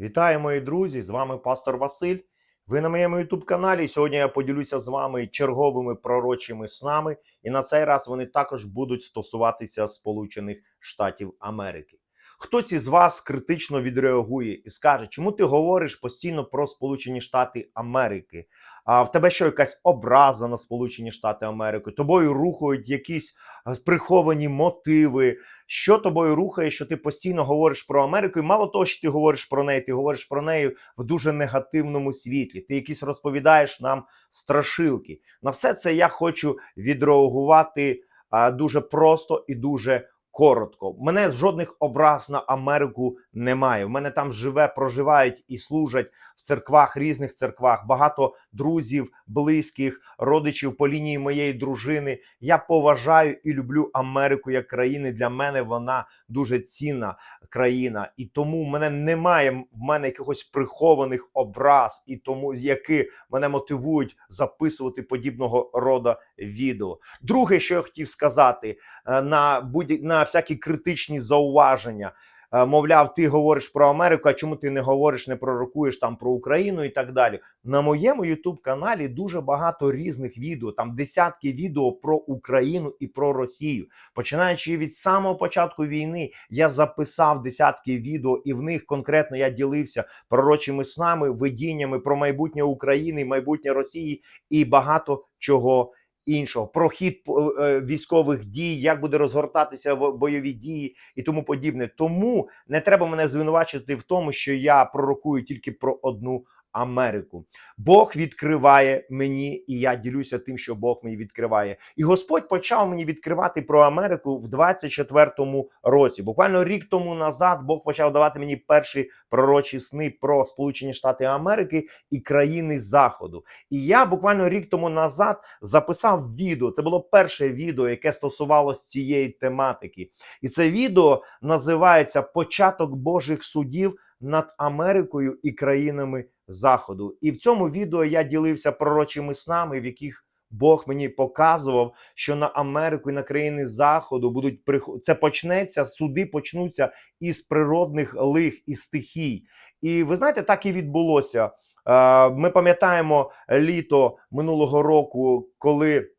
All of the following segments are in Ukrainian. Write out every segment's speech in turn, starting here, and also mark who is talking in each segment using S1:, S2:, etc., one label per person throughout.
S1: Вітаю, мої друзі! З вами пастор Василь. Ви на моєму youtube каналі. Сьогодні я поділюся з вами черговими пророчими снами, і на цей раз вони також будуть стосуватися Сполучених Штатів Америки. Хтось із вас критично відреагує і скаже, чому ти говориш постійно про Сполучені Штати Америки? А в тебе що якась образа на Сполучені Штати Америки? Тобою рухають якісь е, приховані мотиви. Що тобою рухає, що ти постійно говориш про Америку, і мало того, що ти говориш про неї, ти говориш про неї в дуже негативному світлі. Ти якісь розповідаєш нам страшилки. На все це я хочу відреагувати а, дуже просто і дуже коротко. Мене жодних образ на Америку немає. У мене там живе, проживають і служать в церквах, різних церквах. Багато друзів, близьких, родичів по лінії моєї дружини. Я поважаю і люблю Америку як країну. Для мене вона дуже цінна країна, і тому в мене немає в мене якихось прихованих образ, і тому з які мене мотивують записувати подібного роду відео. Друге, що я хотів сказати, е, на будь на всякі критичні зауваження. Е, Мовляв, ти говориш про Америку, а чому ти не говориш, не пророкуєш там про Україну і так далі. На моєму youtube каналі дуже багато різних відео, там десятки відео про Україну і про Росію. Починаючи від самого початку війни, я записав десятки відео, і в них конкретно я ділився пророчими снами, видіннями про майбутнє України, майбутнє Росії і багато чого іншого. Про хід е, військових дій, як буде розгортатися бойові дії і тому подібне. Тому не треба мене звинувачити в тому, що я пророкую тільки про одну. Америку Бог відкриває мені, і я ділюся тим, що Бог мені відкриває. І Господь почав мені відкривати про Америку в 24-му році. Буквально рік тому назад Бог почав давати мені перші пророчі сни про Сполучені Штати Америки і країни Заходу. І я буквально рік тому назад записав відео. Це було перше відео, яке стосувалося цієї тематики. І це відео називається Початок Божих судів над Америкою і країнами Заходу. І в цьому відео я ділився пророчими снами, в яких Бог мені показував, що на Америку і на країни Заходу будуть приход... Це почнеться, суди почнуться із природних лих і стихій. І ви знаєте, так і відбулося. Е, Ми пам'ятаємо літо минулого року, коли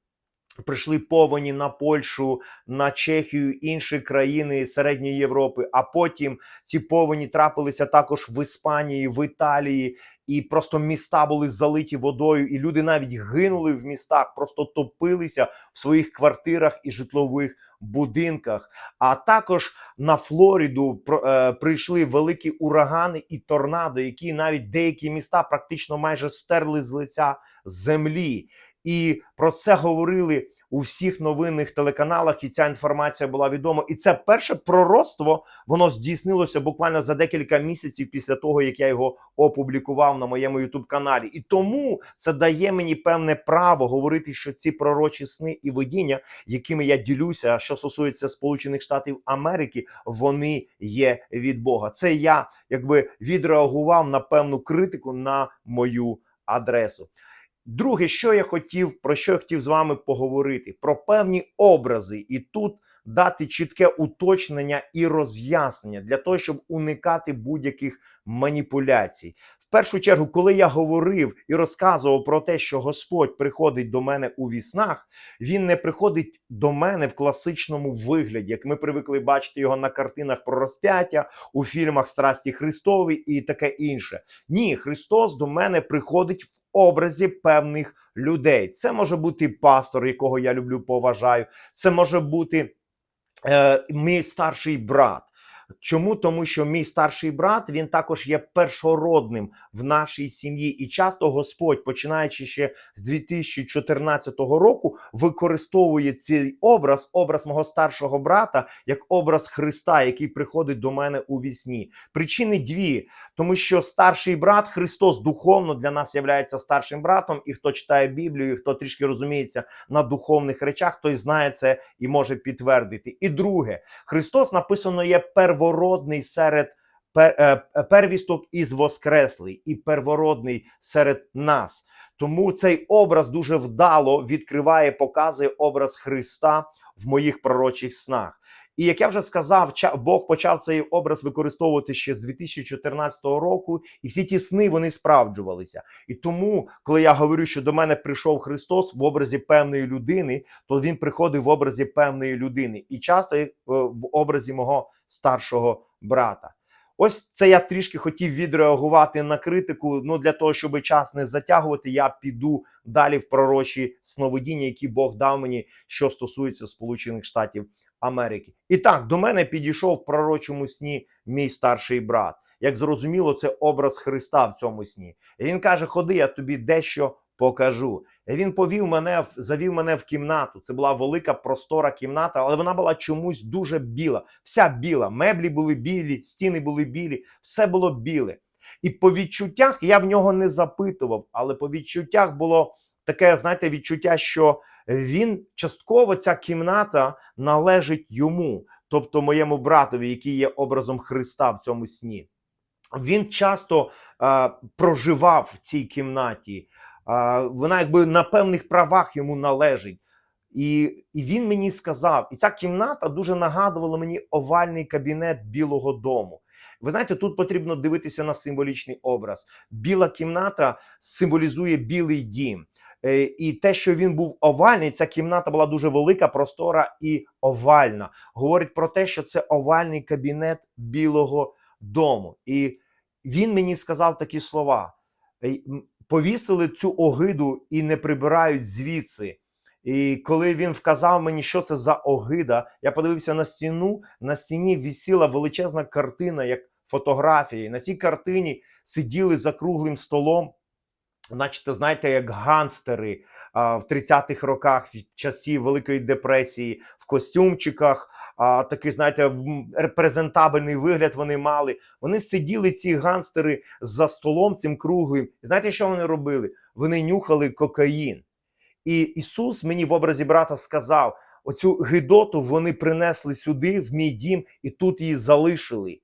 S1: прийшли повені на Польщу, на Чехію, інші країни Середньої Європи. А потім ці повені трапилися також в Іспанії, в Італії, і просто міста були залиті водою, і люди навіть гинули в містах, просто топилися в своїх квартирах і житлових будинках. А також на Флориду е, прийшли великі урагани і торнадо, які навіть деякі міста практично майже стерли з лиця землі. І про це говорили у всіх новинних телеканалах, і ця інформація була відома. І це перше пророцтво воно здійснилося буквально за декілька місяців після того, як я його опублікував на моєму youtube каналі. І тому це дає мені певне право говорити, що ці пророчі сни і видіння, якими я ділюся, що стосується Сполучених Штатів Америки, вони є від Бога. Це я якби відреагував на певну критику на мою адресу. Друге, що я хотів, про що я хотів з вами поговорити, про певні образи, і тут дати чітке уточнення і роз'яснення для того, щоб уникати будь-яких маніпуляцій. В першу чергу, коли я говорив і розказував про те, що Господь приходить до мене у віснах, він не приходить до мене в класичному вигляді, як ми привикли бачити його на картинах про розп'яття, у фільмах Страсті Христові і таке інше. Ні, Христос до мене приходить в образі певних людей. Це може бути пастор, якого я люблю, поважаю. Це може бути е, мій старший брат. Чому? Тому що мій старший брат він також є першородним в нашій сім'ї, і часто Господь, починаючи ще з 2014 року, використовує цей образ, образ мого старшого брата, як образ Христа, який приходить до мене у вісні. Причини дві, тому що старший брат Христос духовно для нас є старшим братом, і хто читає Біблію, і хто трішки розуміється на духовних речах, той знає це і може підтвердити. І друге, Христос написано є первородний серед пер, е, первісток із воскреслий і первородний серед нас. Тому цей образ дуже вдало відкриває, показує образ Христа в моїх пророчих снах. І як я вже сказав, Бог почав цей образ використовувати ще з 2014 року, і всі ті сни вони справджувалися. І тому, коли я говорю, що до мене прийшов Христос в образі певної людини, то він приходив в образі певної людини, і часто е, в образі мого старшого брата. Ось це я трішки хотів відреагувати на критику. Ну для того, щоб час не затягувати, я піду далі в пророчі сновидіння, які Бог дав мені, що стосується Сполучених Штатів Америки. І так, до мене підійшов в пророчому сні мій старший брат. Як зрозуміло, це образ Христа в цьому сні. І він каже: Ходи, я тобі дещо покажу. Він повів мене, завів мене в кімнату. Це була велика простора кімната, але вона була чомусь дуже біла. Вся біла. Меблі були білі, стіни були білі, все було біле. І по відчуттях я в нього не запитував, але по відчуттях було таке, знаєте, відчуття, що він частково ця кімната належить йому, тобто моєму братові, який є образом Христа в цьому сні. Він часто е, проживав в цій кімнаті. Вона якби на певних правах йому належить. І, і він мені сказав, і ця кімната дуже нагадувала мені овальний кабінет Білого Дому. Ви знаєте, тут потрібно дивитися на символічний образ. Біла кімната символізує білий дім. Е, І те, що він був овальний, ця кімната була дуже велика, простора і овальна. Говорить про те, що це овальний кабінет Білого Дому. І він мені сказав такі слова: «Е, повісили цю огиду і не прибирають звідси. І коли він вказав мені, що це за огида, я подивився на стіну. На стіні висіла величезна картина, як фотографії. На цій картині сиділи за круглим столом, наче, знаєте, як ганстери а, в 30-х роках, в часі Великої депресії, в костюмчиках. А, такий, знаєте, репрезентабельний вигляд вони мали. Вони сиділи, ці ганстери, за столом цим круглим. Знаєте, що вони робили? Вони нюхали кокаїн. І Ісус мені в образі брата сказав: оцю гидоту вони принесли сюди, в мій дім, і тут її залишили.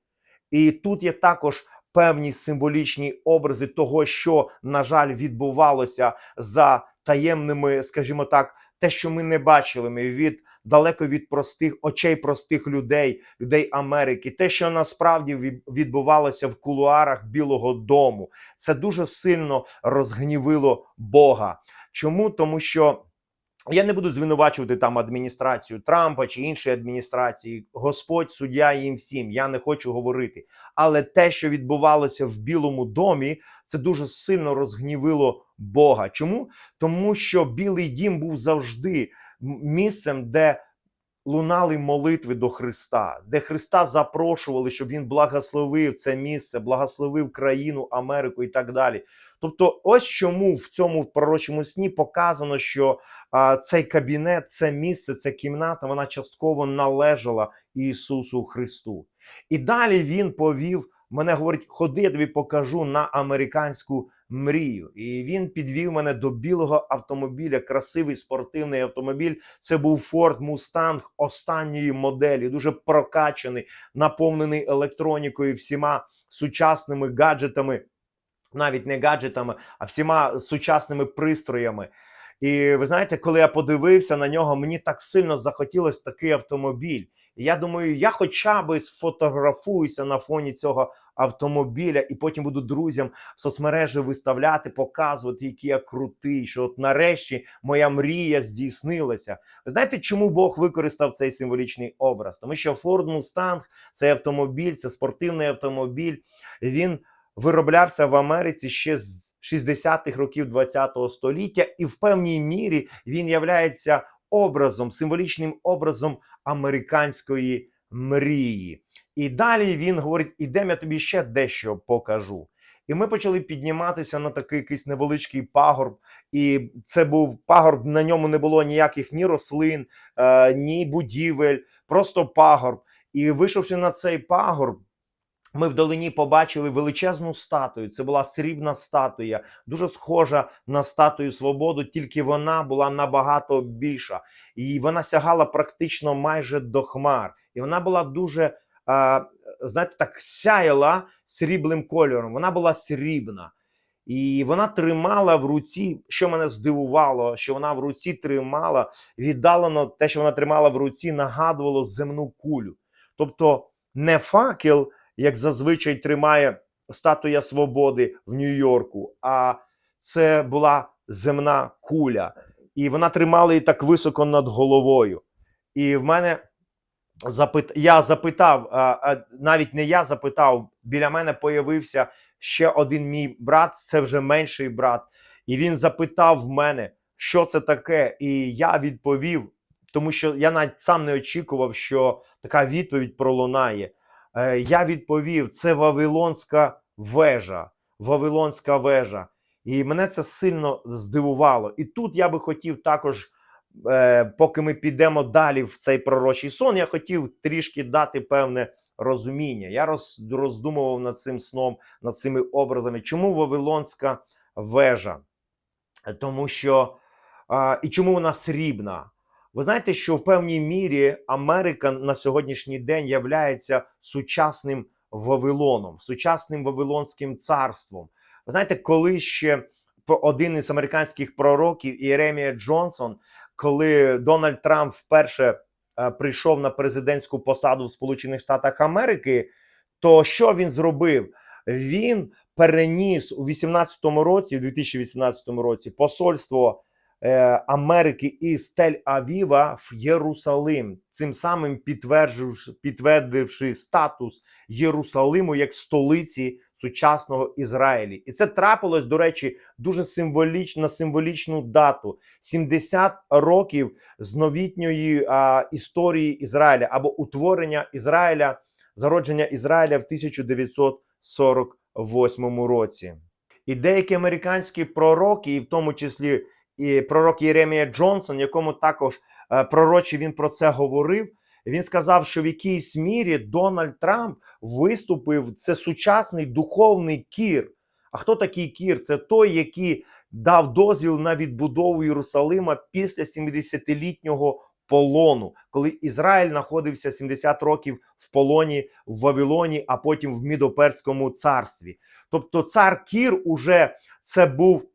S1: І тут є також певні символічні образи того, що, на жаль, відбувалося за таємними, скажімо так, те, що ми не бачили, ми від далеко від простих очей простих людей, людей Америки, те, що насправді відбувалося в кулуарах Білого Дому, це дуже сильно розгнівило Бога. Чому? Тому що я не буду звинувачувати там адміністрацію Трампа чи інші адміністрації. Господь суддя їм всім. Я не хочу говорити. Але те, що відбувалося в Білому домі, це дуже сильно розгнівило Бога. Чому? Тому що Білий дім був завжди місцем, де лунали молитви до Христа, де Христа запрошували, щоб він благословив це місце, благословив країну, Америку і так далі. Тобто, ось чому в цьому пророчому сні показано, що а, цей кабінет, це місце, ця кімната, вона частково належала Ісусу Христу. І далі він повів мене, говорить, ходи, я тобі покажу на американську мрію. І він підвів мене до білого автомобіля, красивий спортивний автомобіль. Це був Ford Mustang останньої моделі, дуже прокачаний, наповнений електронікою, всіма сучасними гаджетами, навіть не гаджетами, а всіма сучасними пристроями. І ви знаєте, коли я подивився на нього, мені так сильно захотілося такий автомобіль. І я думаю, я хоча б сфотографуюся на фоні цього автомобіля, і потім буду друзям в соцмережі виставляти, показувати, який я крутий. Що от нарешті моя мрія здійснилася. Ви знаєте, чому Бог використав цей символічний образ? Тому що Ford Mustang – це автомобіль, це спортивний автомобіль. Він вироблявся в Америці ще з 60-х років ХХ століття, і в певній мірі він являється образом, символічним образом американської мрії. І далі він говорить: ідемо, я тобі ще дещо покажу. І ми почали підніматися на такий якийсь невеличкий пагорб, і це був пагорб. На ньому не було ніяких ні рослин, е, ні будівель, просто пагорб. І вийшовши на цей пагорб, ми вдалині побачили величезну статую. Це була срібна статуя, дуже схожа на статую свободу, тільки вона була набагато більша. І вона сягала практично майже до хмар. І вона була дуже, знаєте, так сяяла сріблим кольором. Вона була срібна. І вона тримала в руці, що мене здивувало, що вона в руці тримала віддалено те, що вона тримала в руці, нагадувало земну кулю. Тобто не факел, як зазвичай тримає статуя свободи в Нью-Йорку, а це була земна куля. І вона тримала її так високо над головою. І в мене запит... я запитав, а, навіть не я запитав, біля мене появився ще один мій брат, це вже менший брат. І він запитав в мене, що це таке. І я відповів, тому що я навіть сам не очікував, що така відповідь пролунає. Е, я відповів: це Вавилонська вежа. Вавилонська вежа. І мене це сильно здивувало. І тут я би хотів також, е, поки ми підемо далі в цей пророчий сон, я хотів трішки дати певне розуміння. Я роз, роздумував над цим сном, над цими образами. Чому Вавилонська вежа? Тому що е, і чому вона срібна? Ви знаєте, що в певній мірі Америка на сьогоднішній день являється сучасним Вавилоном, сучасним Вавилонським царством. Ви знаєте, коли ще один із американських пророків Іеремія Джонсон, коли Дональд Трамп вперше е, прийшов на президентську посаду в Сполучених Штатах Америки, то що він зробив? Він переніс у 18-му році, в 2018 році, посольство Америки із Тель-Авіва в Єрусалим, цим самим підтвердивши, підтвердивши статус Єрусалиму як столиці сучасного Ізраїлі. І це трапилось, до речі, дуже символічно символічну дату: 70 років з новітньої а, історії Ізраїля або утворення Ізраїля, зародження Ізраїля в 1948 році. І деякі американські пророки, і в тому числі і пророк Єремія Джонсон, якому також е, пророчі він про це говорив. Він сказав, що в якійсь мірі Дональд Трамп виступив це сучасний духовний кір. А хто такий кір? Це той, який дав дозвіл на відбудову Єрусалима після 70-літнього полону, коли Ізраїль знаходився 70 років в полоні в Вавилоні, а потім в Мідоперському царстві. Тобто, цар Кір уже це був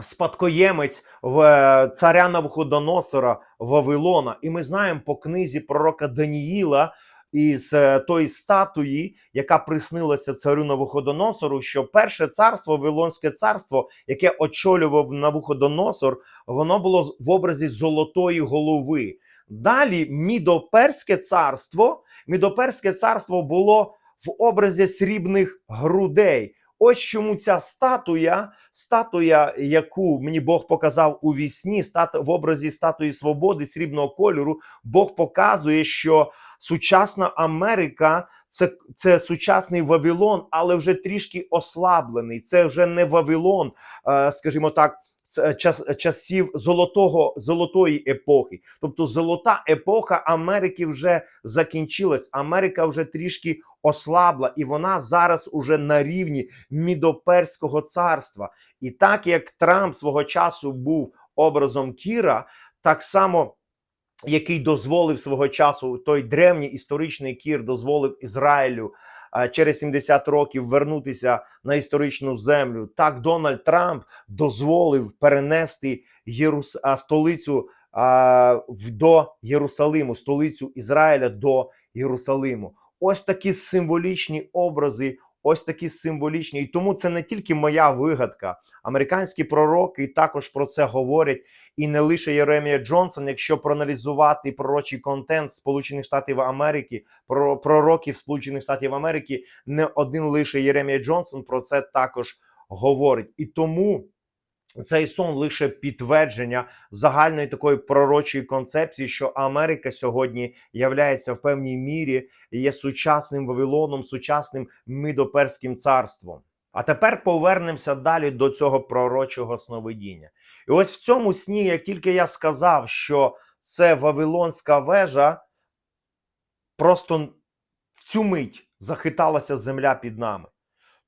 S1: спадкоємець в е, царя Навуходоносора Вавилона. І ми знаємо по книзі пророка Даніїла із е, тої статуї, яка приснилася царю Навуходоносору, що перше царство, Вавилонське царство, яке очолював Навуходоносор, воно було в образі золотої голови. Далі Мідоперське царство, Мідоперське царство було в образі срібних грудей. Ось чому ця статуя, статуя, яку мені Бог показав у вісні, в образі статуї свободи срібного кольору, Бог показує, що сучасна Америка це, це сучасний Вавилон, але вже трішки ослаблений. Це вже не Вавилон, е, скажімо так. Час часів золотого золотої епохи, тобто золота епоха Америки вже закінчилась. Америка вже трішки ослабла, і вона зараз уже на рівні Мідоперського царства. І так як Трамп свого часу був образом Кіра, так само. Який дозволив свого часу той древній історичний кір, дозволив Ізраїлю через 70 років вернутися на історичну землю. Так Дональд Трамп дозволив перенести Єрус... столицю до Єрусалиму, столицю Ізраїля до Єрусалиму. Ось такі символічні образи. Ось такі символічні, і тому це не тільки моя вигадка. Американські пророки також про це говорять, і не лише Єремія Джонсон. Якщо проаналізувати пророчий контент Сполучених Штатів Америки, про пророків Сполучених Штатів Америки, не один лише Єремія Джонсон про це також говорить. І тому цей сон лише підтвердження загальної такої пророчої концепції, що Америка сьогодні являється в певній мірі є сучасним Вавилоном, сучасним Мидоперським царством. А тепер повернемося далі до цього пророчого сновидіння. І ось в цьому сні, як тільки я сказав, що це Вавилонська вежа, просто в цю мить захиталася земля під нами.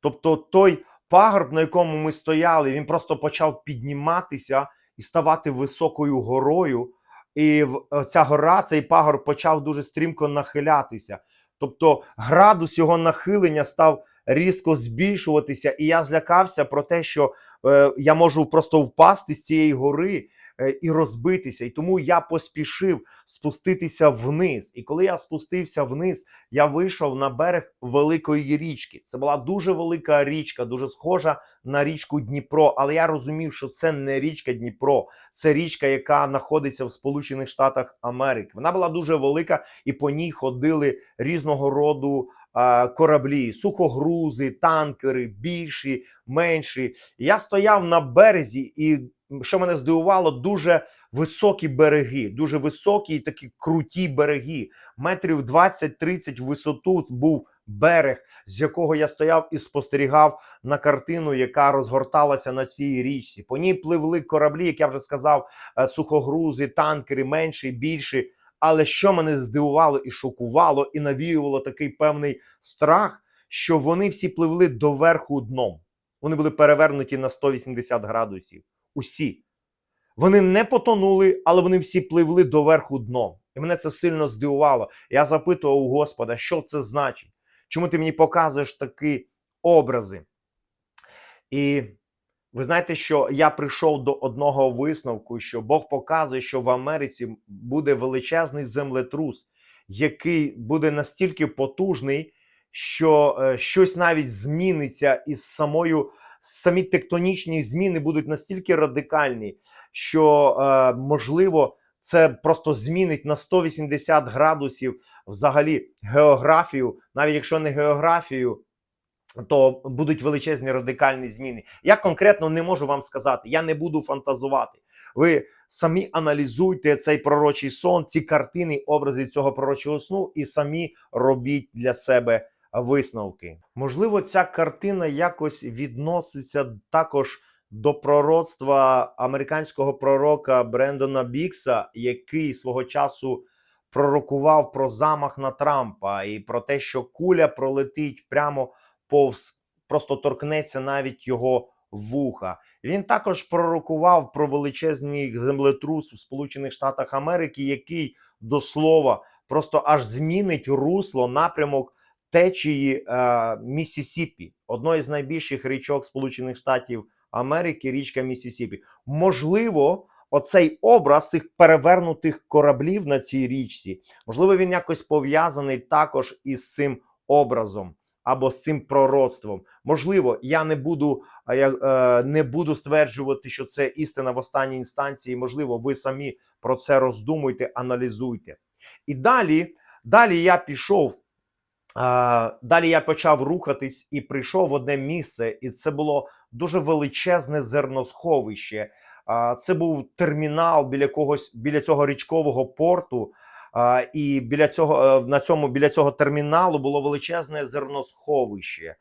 S1: Тобто той пагорб, на якому ми стояли, він просто почав підніматися і ставати високою горою. І ця гора, цей пагорб почав дуже стрімко нахилятися. Тобто градус його нахилення став різко збільшуватися, і я злякався про те, що е, я можу просто впасти з цієї гори е, і розбитися. І тому я поспішив спуститися вниз. І коли я спустився вниз, я вийшов на берег великої річки. Це була дуже велика річка, дуже схожа на річку Дніпро. Але я розумів, що це не річка Дніпро, це річка, яка знаходиться в Сполучених Штатах Америки. Вона була дуже велика, і по ній ходили різного роду е, кораблі, сухогрузи, танкери, більші, менші. Я стояв на березі, і що мене здивувало, дуже високі береги, дуже високі і такі круті береги. Метрів 20-30 висоту був берег, з якого я стояв і спостерігав на картину, яка розгорталася на цій річці. По ній пливли кораблі, як я вже сказав, е, сухогрузи, танкери, менші, більші. Але що мене здивувало і шокувало, і навіювало такий певний страх, що вони всі пливли доверху дном. Вони були перевернуті на 180 градусів. Усі. Вони не потонули, але вони всі пливли доверху дном. І мене це сильно здивувало. Я запитував у Господа, що це значить? Чому ти мені показуєш такі образи? І ви знаєте, що я прийшов до одного висновку, що Бог показує, що в Америці буде величезний землетрус, який буде настільки потужний, що е, щось навіть зміниться із самою самі тектонічні зміни будуть настільки радикальні, що е, можливо це просто змінить на 180 градусів взагалі географію, навіть якщо не географію. То будуть величезні радикальні зміни. Я конкретно не можу вам сказати, я не буду фантазувати. Ви самі аналізуйте цей пророчий сон, ці картини, образи цього пророчого сну, і самі робіть для себе висновки. Можливо, ця картина якось відноситься також до пророцтва американського пророка Брендона Бікса, який свого часу пророкував про замах на Трампа і про те, що куля пролетить прямо повз, просто торкнеться навіть його вуха. Він також пророкував про величезний землетрус в Сполучених Штатах Америки, який до слова просто аж змінить русло напрямок течії е, Місісіпі, одної з найбільших річок Сполучених Штатів Америки, річка Місісіпі. Можливо, оцей образ цих перевернутих кораблів на цій річці, можливо, він якось пов'язаний також із цим образом. Або з цим пророцтвом, можливо, я не буду я, е, не буду стверджувати, що це істина в останній інстанції. Можливо, ви самі про це роздумуйте, аналізуйте. І далі, далі я пішов Далі я почав рухатись і прийшов в одне місце, і це було дуже величезне зерносховище. Це був термінал біля когось біля цього річкового порту. І біля цього е, на цьому біля цього терміналу було величезне зерносховище.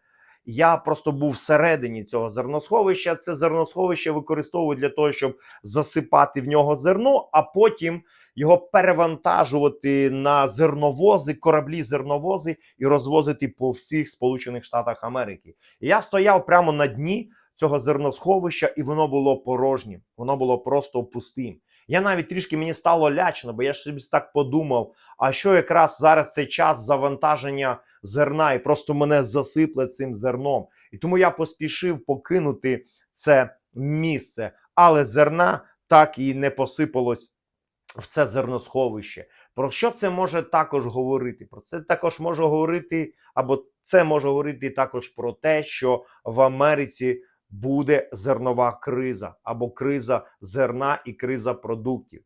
S1: Я просто був всередині цього зерносховища. Це зерносховище використовують для того, щоб засипати в нього зерно, а потім його перевантажувати на зерновози, кораблі зерновози і розвозити по всіх Сполучених Штатах Америки. Я стояв прямо на дні цього зерносховища, і воно було порожнім, воно було просто пустим. Я навіть трішки мені стало лячно, бо я ж собі так подумав: а що якраз зараз цей час завантаження зерна, і просто мене засипле цим зерном. І тому я поспішив покинути це місце, але зерна так і не посипалось в це зерносховище. Про що це може також говорити? Про це також може говорити, або це може говорити також про те, що в Америці буде зернова криза, або криза зерна і криза продуктів.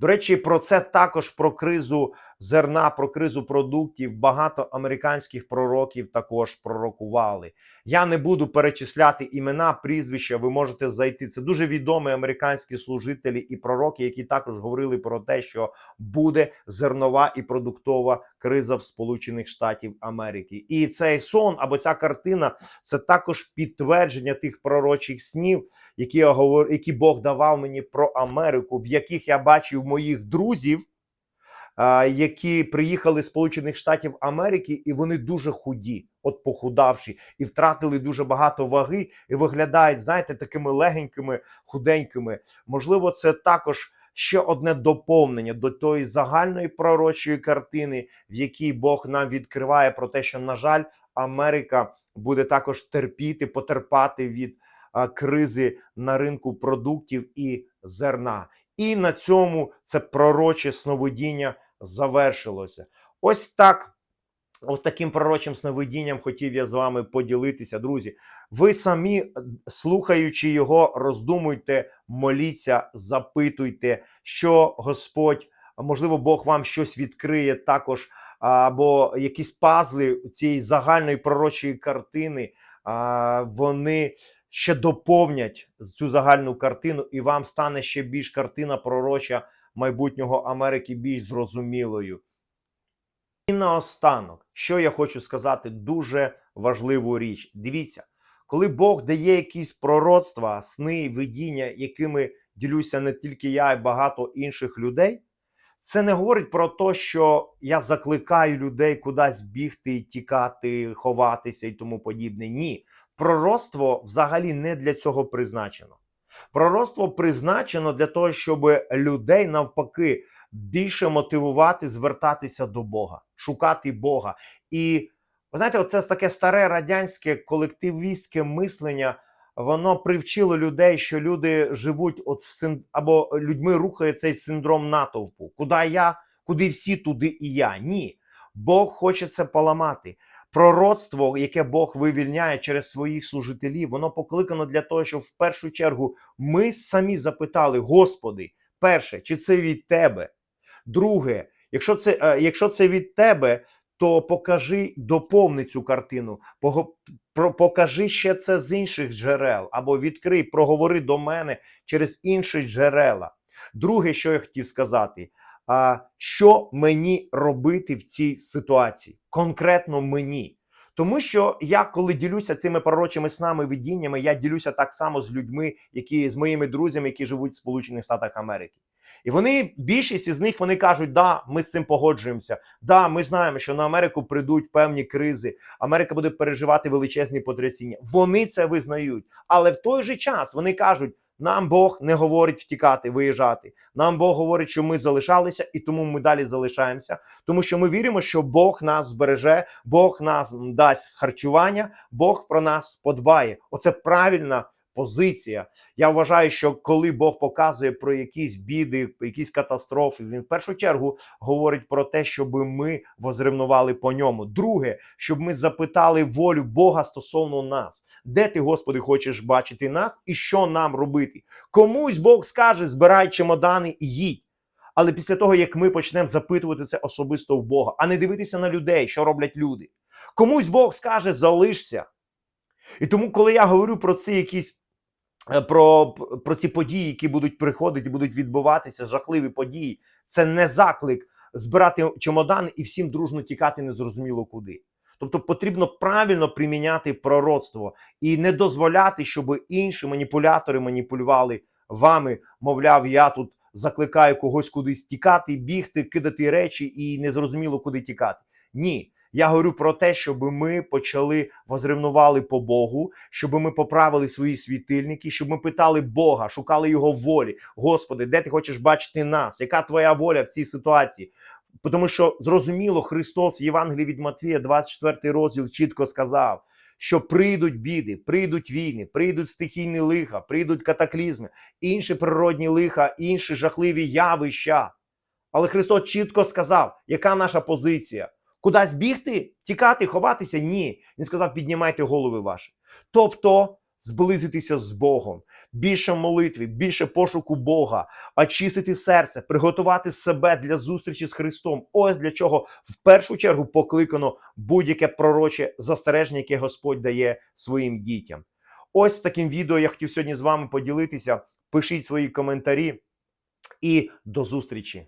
S1: До речі, про це також про кризу зерна, про кризу продуктів. Багато американських пророків також пророкували. Я не буду перечисляти імена, прізвища. Ви можете зайти. Це дуже відомі американські служителі і пророки, які також говорили про те, що буде зернова і продуктова криза в Сполучених Штатів Америки. І цей сон або ця картина це також підтвердження тих пророчих снів, які я говор, які Бог давав мені про Америку, в яких я бачив моїх друзів які приїхали з Сполучених Штатів Америки, і вони дуже худі, от похудавші, і втратили дуже багато ваги, і виглядають, знаєте, такими легенькими, худенькими. Можливо, це також. Ще одне доповнення до тої загальної пророчої картини, в якій Бог нам відкриває про те, що, на жаль, Америка буде також терпіти, потерпати від а, кризи на ринку продуктів і зерна. І на цьому це пророче сновидіння завершилося. Ось так. Ось таким пророчим сновидінням хотів я з вами поділитися, друзі. Ви самі, е, слухаючи його, роздумуйте, моліться, запитуйте, що Господь, можливо, Бог вам щось відкриє також, або якісь пазли цієї загальної пророчої картини, вони ще доповнять цю загальну картину, і вам стане ще більш картина пророча майбутнього Америки більш зрозумілою. І наостанок, що я хочу сказати, дуже важливу річ. Дивіться, коли Бог дає якісь пророцтва, сни, видіння, якими ділюся не тільки я, а й багато інших людей, це не говорить про те, що я закликаю людей кудись бігти, тікати, ховатися і тому подібне. Ні, пророцтво взагалі не для цього призначено. Пророцтво призначено для того, щоб людей навпаки більше мотивувати звертатися до Бога, шукати Бога. І ви знаєте, оце таке старе радянське колективістське мислення. Воно привчило людей, що люди живуть от в син... або людьми рухає цей синдром натовпу. Куди я, куди всі, туди і я. Ні. Бог хоче це поламати. Пророцтво, яке Бог вивільняє через своїх служителів, воно покликано для того, щоб в першу чергу ми самі запитали: Господи, перше, чи це від Тебе? Друге, якщо це, е, якщо це від Тебе, то покажи, доповни цю картину, покажи ще це з інших джерел, або відкрий, проговори до мене через інші джерела. Друге, що я хотів сказати, що мені робити в цій ситуації, конкретно мені. Тому що я, коли ділюся цими пророчими снами, видіннями, я ділюся так само з людьми, які з моїми друзями, які живуть в Сполучених Штатах Америки. І вони, більшість із них, вони кажуть, да, ми з цим погоджуємося. Да, ми знаємо, що на Америку прийдуть певні кризи. Америка буде переживати величезні потрясіння. Вони це визнають. Але в той же час вони кажуть: нам Бог не говорить втікати, виїжджати. Нам Бог говорить, що ми залишалися, і тому ми далі залишаємося. Тому що ми віримо, що Бог нас збереже, Бог нас дасть харчування, Бог про нас подбає. Оце правильна позиція. Я вважаю, що коли Бог показує про якісь біди, якісь катастрофи, він в першу чергу говорить про те, щоб ми возревнували по ньому. Друге, щоб ми запитали волю Бога стосовно нас, де ти, Господи, хочеш бачити нас і що нам робити. Комусь Бог скаже: збирай чемодани і їдь. Але після того, як ми почнемо запитувати це особисто в Бога, а не дивитися на людей, що роблять люди. Комусь Бог скаже, залишся. І тому, коли я говорю про ці якісь е, про, про ці події, які будуть приходити, будуть відбуватися, жахливі події, це не заклик збирати чемодани і всім дружно тікати незрозуміло куди. Тобто потрібно правильно приміняти пророцтво і не дозволяти, щоб інші маніпулятори маніпулювали вами. Мовляв, я тут закликаю когось кудись тікати, бігти, кидати речі і незрозуміло куди тікати. Ні. Я говорю про те, щоб ми почали возревнували по Богу, щоб ми поправили свої світильники, щоб ми питали Бога, шукали його волі. Господи, де ти хочеш бачити нас? Яка твоя воля в цій ситуації? Тому що зрозуміло, Христос в Євангелії від Матвія, 24 розділ, чітко сказав, що прийдуть біди, прийдуть війни, прийдуть стихійні лиха, прийдуть катаклізми, інші природні лиха, інші жахливі явища. Але Христос чітко сказав, яка наша позиція. Кудись бігти, тікати, ховатися? Ні. Він сказав: піднімайте голови ваші. Тобто зблизитися з Богом, більше молитви, більше пошуку Бога, очистити серце, приготувати себе для зустрічі з Христом. Ось для чого в першу чергу покликано будь-яке пророче застереження, яке Господь дає своїм дітям. Ось таким відео я хотів сьогодні з вами поділитися. Пишіть свої коментарі і до зустрічі.